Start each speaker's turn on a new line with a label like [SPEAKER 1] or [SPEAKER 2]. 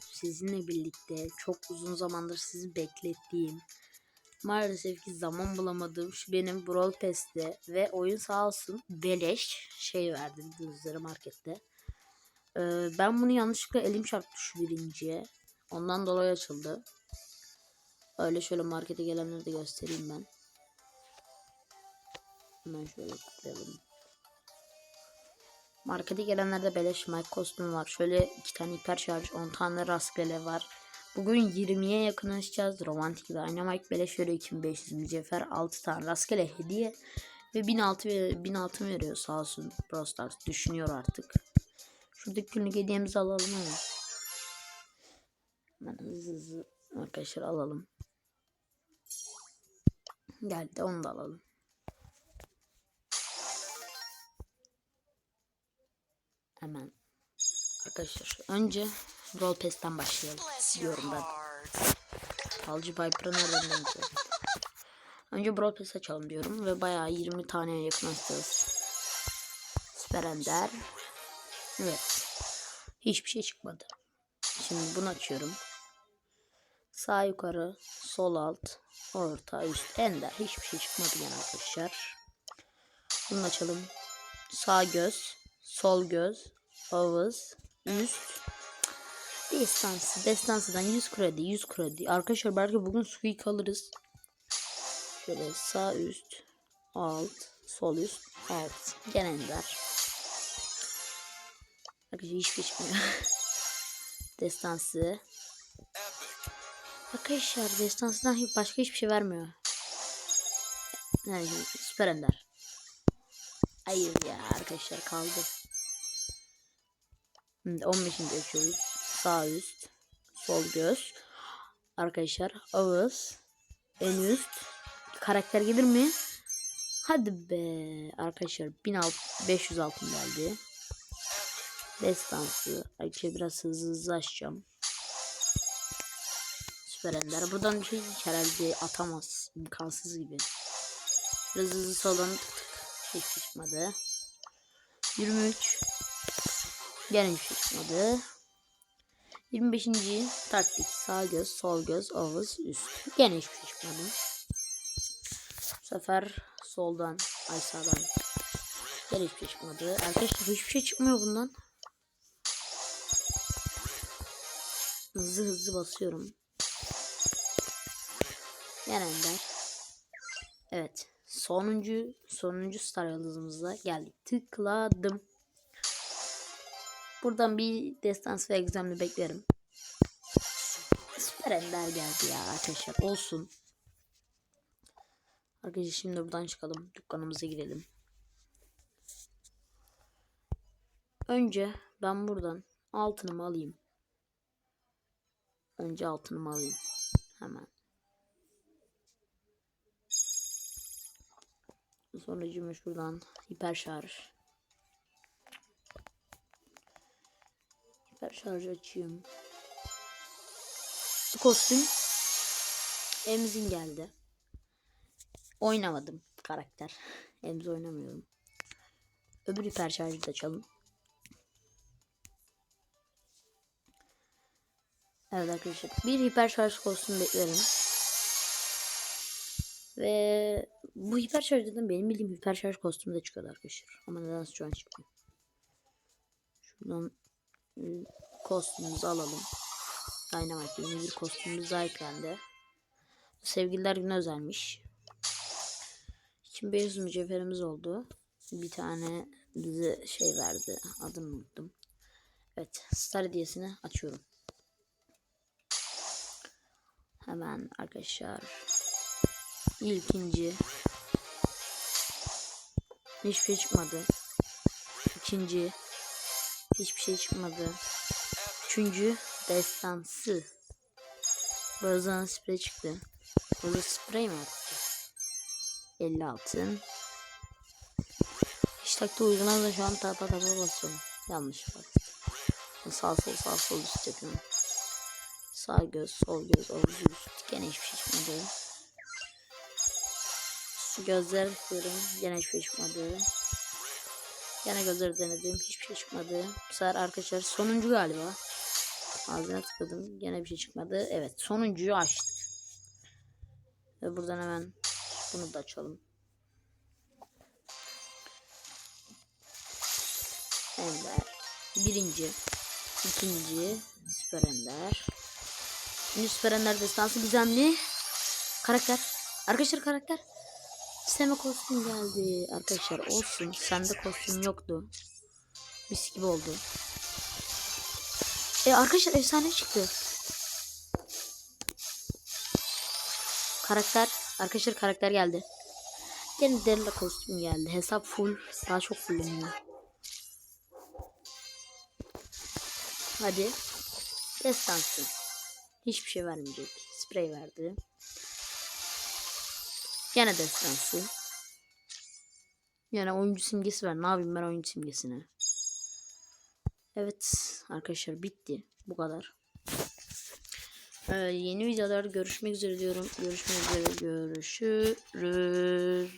[SPEAKER 1] sizinle birlikte çok uzun zamandır sizi beklettiğim maalesef ki zaman bulamadığım şu benim Brawl Pass'te ve oyun sağ olsun beleş şey verdi bildiğiniz markette. Ee, ben bunu yanlışlıkla elim çarptı şu birinciye. Ondan dolayı açıldı. Öyle şöyle markete gelenleri de göstereyim ben. Hemen şöyle tıklayalım. Markete gelenlerde beleş Mike kostümü var. Şöyle iki tane hiper şarj, 10 tane rastgele var. Bugün 20'ye yakın açacağız. Romantik Dynamite beleş şöyle 2500 mücevher, 6 tane rastgele hediye ve 1006 ve 1006 veriyor sağ olsun Brawl Stars düşünüyor artık. Şuradaki günlük hediyemizi alalım hemen. Hemen hızlı hızlı arkadaşlar alalım. Geldi onu da alalım. Hemen. Arkadaşlar önce Brawl Pass'ten başlayalım diyorum ben. Falcı Viper'ı nereden bulacağız? Önce Brawl Pass açalım diyorum ve bayağı 20 taneye yakın açacağız. Süper Ender. Evet. Hiçbir şey çıkmadı. Şimdi bunu açıyorum. Sağ yukarı, sol alt, orta, üst, ender. Hiçbir şey çıkmadı gene arkadaşlar. Bunu açalım. Sağ göz, sol göz, ağız, üst. Destansı. Destansıdan 100 kredi, 100 kredi. Arkadaşlar belki bugün squeak alırız. Şöyle sağ üst, alt, sol üst, alt. Gene ender. Arkadaşlar hiçbir şey çıkmıyor. Destansı. Arkadaşlar destansından başka hiçbir şey vermiyor. Yani süper ender. Hayır ya arkadaşlar kaldı. Şimdi 15. açıyoruz. Sağ üst, sol göz. Arkadaşlar ağız, en üst. Karakter gelir mi? Hadi be arkadaşlar 1500 altın geldi. Destansı. Arkadaşlar biraz hızlı hızlı açacağım. Süper Ender. Buradan bir şey herhalde atamaz. İmkansız gibi. Biraz hızlı soldan hiç şey çıkmadı. 23. Gene hiç şey çıkmadı. 25. taktik sağ göz, sol göz, ağız, üst. Gene hiçbir şey çıkmadı. Bu sefer soldan, ay sağdan. Gene hiçbir şey çıkmadı. Arkadaşlar hiçbir şey çıkmıyor bundan. Hızlı hızlı basıyorum. Yerender. Evet. Sonuncu sonuncu star yıldızımıza geldik. Tıkladım. Buradan bir destans ve egzamını beklerim. Süper ender geldi ya arkadaşlar. Olsun. Arkadaşlar şimdi buradan çıkalım. Dükkanımıza girelim. Önce ben buradan altınımı alayım. Önce altınımı alayım. Hemen. Sonra cümle şuradan hiper şarj. Hiper şarj açayım. Kostüm. Emzin geldi. Oynamadım karakter. Emzi oynamıyorum. Öbür hiper şarjı da açalım. Evet arkadaşlar. Bir hiper şarj kostümü beklerim. Ve bu hiper şarjdan benim bildiğim hiper şarj kostümü de çıkıyordu arkadaşlar. Ama nedense şu an çıkmıyor. Şuradan kostümümüzü alalım. Dynamite yeni bir kostümümüz daha eklendi. Sevgililer günü özelmiş. 2500 mücevherimiz oldu. Bir tane bize şey verdi. Adını unuttum. Evet. Star hediyesini açıyorum. Hemen arkadaşlar. İlkinci. Hiçbir şey çıkmadı. İkinci. Hiçbir şey çıkmadı. Üçüncü. Destansı. Bazen sprey çıktı. Burada sprey mi attı? 50 altın. İşte uygulama da şu an tapa tapa basıyorum. Yanlış bak. Sağ sol sağ sol üst yapıyorum. Sağ göz, sol göz, avuç üst. Gene hiçbir şey çıkmadı. Gözler yapıyorum. Gene hiçbir şey çıkmadı. Gene gözleri denedim. Hiçbir şey çıkmadı. Bu sefer arkadaşlar sonuncu galiba. Ağzına tıkladım. Gene bir şey çıkmadı. Evet sonuncuyu açtık. Ve buradan hemen bunu da açalım. Ender. Birinci. ikinci Süper Ender. Şimdi Süper Ender destansı gizemli. Karakter. Arkadaşlar karakter. Seme kostüm geldi. Arkadaşlar olsun. Sende kostüm yoktu. Mis gibi oldu. E arkadaşlar efsane çıktı. Karakter. Arkadaşlar karakter geldi. Yeni Derla kostüm geldi. Hesap full. Daha çok fulleniyor. Hadi. Destansı. Hiçbir şey vermeyecek. Sprey verdi. Gene destansı. Yani oyuncu simgesi ver. Ne yapayım ben oyuncu simgesine. Evet arkadaşlar bitti. Bu kadar. Ee, yeni videolarda görüşmek üzere diyorum. Görüşmek üzere. Görüşürüz.